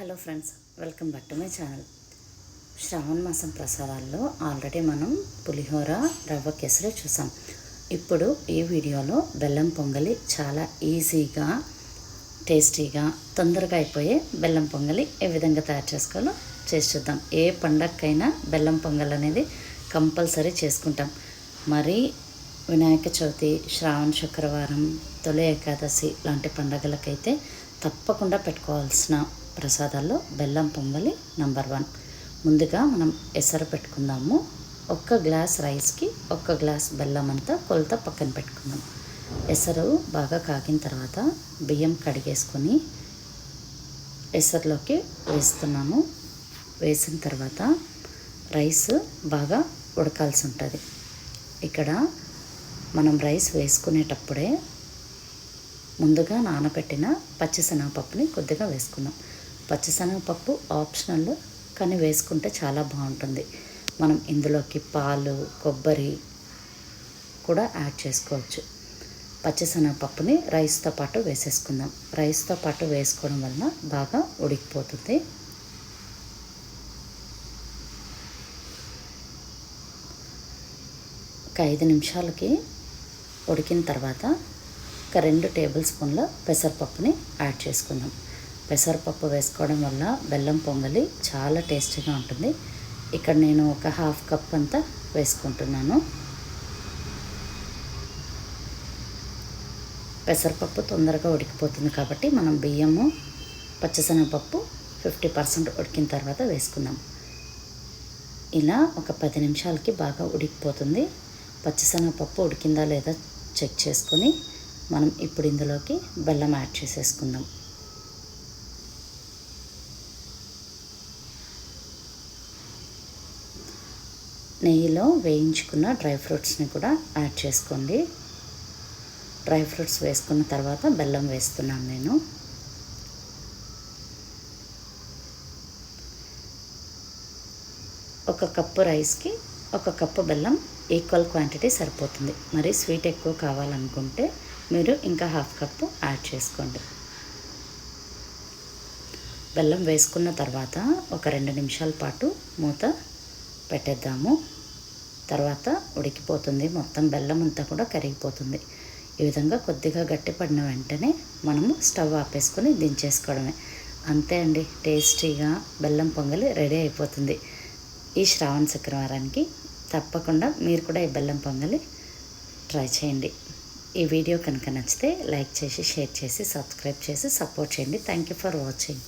Hello friends welcome back to my channel. Shravana మాసం ప్రసాదాల్లో already మనం పులిహోర రవ్వ కేసరి చూసాం. ఇప్పుడు ఈ వీడియోలో బెల్లం పొంగలి చాలా ఈజీగా టేస్టీగా తొందరగా అయిపోయే బెల్లం పొంగలి ఏ విధంగా తయారు చేసుకోవాలో చేసి చూద్దాం. ఏ పండగకైనా బెల్లం పొంగల్ అనేది కంపల్సరీ చేసుకుంటాం. మరి వినాయక చవితి శ్రావణ శుక్రవారం తొలి ఏకాదశి లాంటి పండగలకైతే తప్పకుండా పెట్టుకోవాల్సిన ప్రసాదాల్లో బెల్లం పొంగలి నంబర్ వన్. ముందుగా మనం ఎసరు పెట్టుకుందాము. ఒక్క గ్లాస్ రైస్కి ఒక్క గ్లాస్ బెల్లం అంతా కొలత పక్కన పెట్టుకుందాం. ఎసరు బాగా కాగిన తర్వాత బియ్యం కడిగేసుకొని ఎసరులోకి వేస్తున్నాము. వేసిన తర్వాత రైస్ బాగా ఉడకాల్సి ఉంటుంది. ఇక్కడ మనం రైస్ వేసుకునేటప్పుడే ముందుగా నానబెట్టిన పచ్చిశనగపప్పుని కొద్దిగా వేసుకుందాం. పచ్చిశనగపప్పు ఆప్షనల్ కానీ వేసుకుంటే చాలా బాగుంటుంది. మనం ఇందులోకి పాలు కొబ్బరి కూడా యాడ్ చేసుకోవచ్చు. పచ్చిశనగపప్పుని రైస్తో పాటు వేసేసుకుందాం. రైస్తో పాటు వేసుకోవడం వలన బాగా ఉడికిపోతుంది. ఒక ఐదు నిమిషాలకి ఉడికిన తర్వాత ఒక రెండు టేబుల్ స్పూన్ల పెసరపప్పుని యాడ్ చేసుకుందాం. పెసరపప్పు వేసుకోవడం వల్ల బెల్లం పొంగలి చాలా టేస్టీగా ఉంటుంది. ఇక్కడ నేను ఒక హాఫ్ కప్ అంతా వేసుకుంటున్నాను. పెసరపప్పు తొందరగా ఉడికిపోతుంది కాబట్టి మనం బియ్యము పచ్చిశనగపప్పు ఫిఫ్టీ పర్సెంట్ ఉడికిన తర్వాత వేసుకుందాం. ఇలా ఒక పది నిమిషాలకి బాగా ఉడికిపోతుంది. పచ్చిశనగపప్పు ఉడికిందా లేదా చెక్ చేసుకొని మనం ఇప్పుడు ఇందులోకి బెల్లం యాడ్ చేసేసుకుందాం. నెయ్యిలో వేయించుకున్న డ్రై ఫ్రూట్స్ని కూడా యాడ్ చేసుకోండి. డ్రై ఫ్రూట్స్ వేసుకున్న తర్వాత బెల్లం వేస్తున్నాను నేను. ఒక కప్పు రైస్కి ఒక కప్పు బెల్లం ఈక్వల్ క్వాంటిటీ సరిపోతుంది. మరి స్వీట్ ఎక్కువ కావాలనుకుంటే మీరు ఇంకా హాఫ్ కప్పు యాడ్ చేసుకోండి. బెల్లం వేసుకున్న తర్వాత ఒక రెండు నిమిషాల పాటు మూత పెట్టేద్దాము. తర్వాత ఉడికిపోతుంది. మొత్తం బెల్లం అంతా కూడా కరిగిపోతుంది. ఈ విధంగా కొద్దిగా గట్టిపడిన వెంటనే మనము స్టవ్ ఆపేసుకొని దించేసుకోవడమే. అంతే అండి. టేస్టీగా బెల్లం పొంగలి రెడీ అయిపోతుంది. ఈ శ్రావణ శుక్రవారానికి తప్పకుండా మీరు కూడా ఈ బెల్లం పొంగలి ట్రై చేయండి. ఈ వీడియో కనుక నచ్చితే లైక్ చేసి షేర్ చేసి సబ్స్క్రైబ్ చేసి సపోర్ట్ చేయండి. Thank you for watching